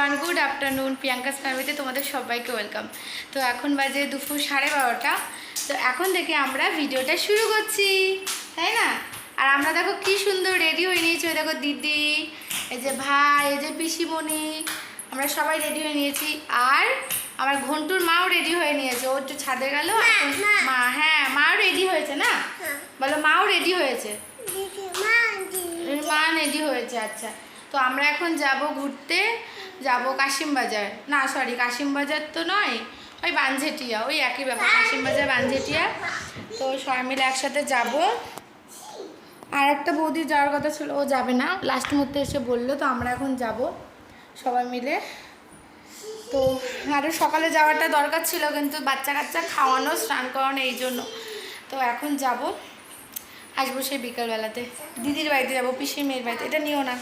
Everyone good afternoon Priyanka's ফ্যামিলিতে তোমাদের সবাইকে ওয়েলকাম তো এখন বাজে দুপুর সাড়ে বারোটা। তো এখন থেকে আমরা ভিডিওটা শুরু করছি তাই না? আর আমরা দেখো কি সুন্দর রেডি হয়ে নিয়েছি। ওই দেখো দিদি এই যে ভাই এই যে পিসিমণি আমরা সবাই রেডি হয়ে নিয়েছি। আর আমার ঘন্টুর মাও রেডি হয়ে নিয়েছে। ও একটু ছাদে গেল মা। হ্যাঁ মাও রেডি হয়েছে না? হ্যাঁ। বলো মাও রেডি হয়েছে? মা রেডি হয়েছে আচ্ছা। তো আমরা এখন যাব ঘুরতে। যাব কাশিমবাজার। না সরি কাশিমবাজার তো নয়, ওই বানঝেটিয়া, ওই একই ব্যাপার, কাশিমবাজার, বানঝেটিয়া। তো সবাই মিলে একসাথে যাব। আর একটা বৌদি যাওয়ার কথা ছিল, ও যাবে না। লাস্ট মুহূর্তে এসে বলল, তো আমরা এখন যাব সবাই মিলে। তো আরও সকালে যাওয়াটা দরকার ছিল, কিন্তু বাচ্চা কাচ্চা খাওয়ানো, স্নান করানো এই জন্য। তো এখন যাব। আসব সেই বিকালবেলাতে। দিদির বাড়িতে যাব, পিসির মেয়ের বাড়িতে। এটা নিও না।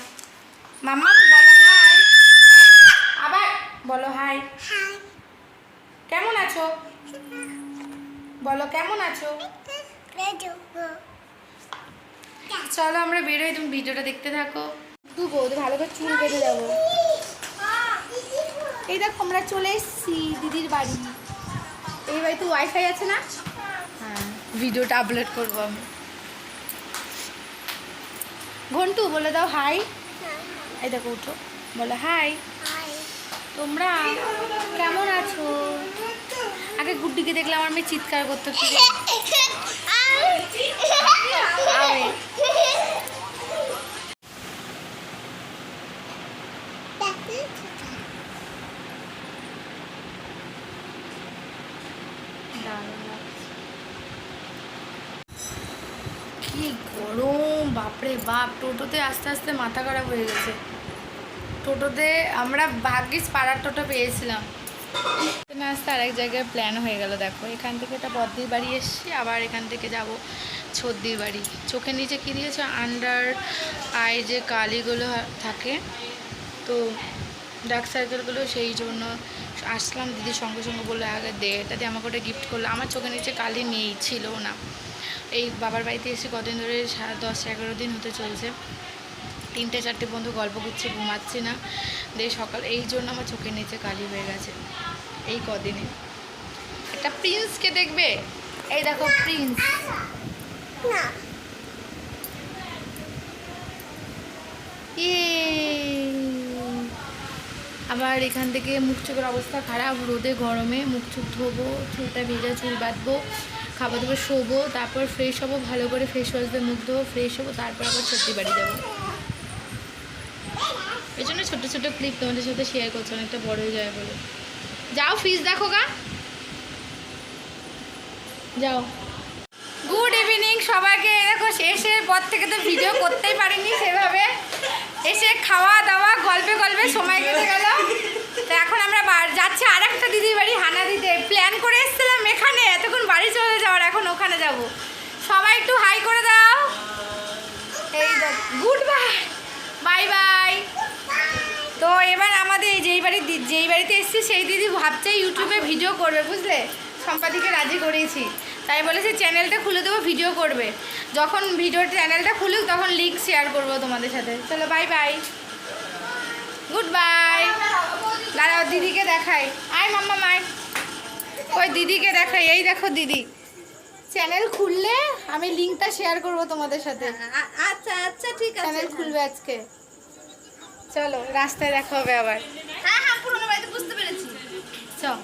মাম্মা বলো হাই আবার বলো হাই হাই কেমন আছো? বলো কেমন আছো? চলো আমরা বেরোই তুমি ভিডিওটা দেখতে থাকো। ভালো করে চুল বেঁধে যাব এই দেখো আমরা চলে এসেছি দিদির বাড়ি। এই বাড়িতে ওয়াইফাই আছে না? হ্যাঁ ভিডিওটা আপলোড করব আমি। ঘন্টু বলে দাও হাই এই দেখো উঠো বলো হাই তোমরা কেমন আছো? আগে গুড্ডিকে দেখলে আমার মেয়ে চিৎকার করতো কি। কি গরম, বাপরে বাপ, টোটোতে আস্তে আস্তে মাথা খারাপ হয়ে গেছে। টোটোতে আমরা ভাগ্যিস পাড়ার টোটো পেয়েছিলাম। আসতে আরেক জায়গায় প্ল্যান হয়ে গেল, দেখো। এখান থেকে একটা বদ্দির বাড়ি এসছি, আবার এখান থেকে যাব ছদ্দির বাড়ি। চোখের নিচে কী দিয়েছে? আন্ডার আই যে কালিগুলো থাকে, তো ডার্ক সার্কেলগুলো সেই জন্য আসলাম। দিদির সঙ্গে সঙ্গে বলল, আগে দে, এটা দিয়ে আমাকে ওটা গিফট করল। আমার চোখের নিচে কালি নেই ছিল না। এই বাবার বাড়িতে এসে কদিন ধরে দশ এগারো দিন হতে চলছে। তিনটে, চারটে বন্ধু গল্প করছে, ঘুমাচ্ছি না। দিয়ে সকাল, এই জন্য আমার চোখের নিচে কালি হয়ে গেছে। এই কদিনে। একটা প্রিন্সকে দেখবে? এই দেখো প্রিন্স ইয়ে। আবার এখান থেকে মুখ চোখের অবস্থা খারাপ, রোদে গরমে মুখ চোখ ধোবো, চুলটা ভেজা, চুল বাঁধবো, খাবার দাবার শোবো, তারপর ফ্রেশ হব, ভালো করে ফ্রেশ ওয়াশ দিয়ে মুখ ধোবো ফ্রেশ হব, তারপর আবার সত্যি বাড়ি যাব। এই জন্য ছোটো ছোটো ক্লিপ তোমাদের সাথে শেয়ার করছ, অনেকটা বড় হয়ে যায় বলে। যাও ফিস দেখো গা। যাও। গুড ইভিনিং সবাইকে। দেখো শেষের পর থেকে তো ভিডিও করতেই পারিনি সেভাবে। এসে খাওয়া দাওয়া, গল্পে গল্পে সময় কেটে গেল। তো এখন আমরা যাচ্ছি আর একটা দিদির বাড়ি, হানা দিতে। প্ল্যান করে এসেছিলাম এখানে, এতক্ষণ বাড়ি চলে যাওয়ার, এখন ওখানে যাব। সবাই একটু হাই করে দাও। এই গুড বাই বাই বাই। তো এবার আমাদের যেই বাড়ি যেই বাড়িতে এসেছি, সেই দিদি ভাবছে ইউটিউবে ভিডিও করবে, বুঝলে? সম্পাদিকে রাজি করিয়েছি তাই বলেছি, চ্যানেলটা খুলে দেবো, ভিডিও করবে। যখন ভিডিও, চ্যানেলটা খুলুক, তখন লিঙ্ক শেয়ার করব তোমাদের সাথে। চলো, বাই বাই। Good bye. দাঁড়াও, দিদিকে দেখাই। আয়, মাম্মা মাই ওই দিদিকে দেখাই। এই দেখো, দিদি। চ্যানেল খুললে আমি লিঙ্কটা শেয়ার করব তোমাদের সাথে। আচ্ছা আচ্ছা ঠিক আছে চ্যানেল হ্যাঁ। খুলবে আজকে। চলো রাস্তায় দেখা হবে আবার। হ্যাঁ হ্যাঁ পুরনো বাড়িতে বুঝতে পেরেছি। চল।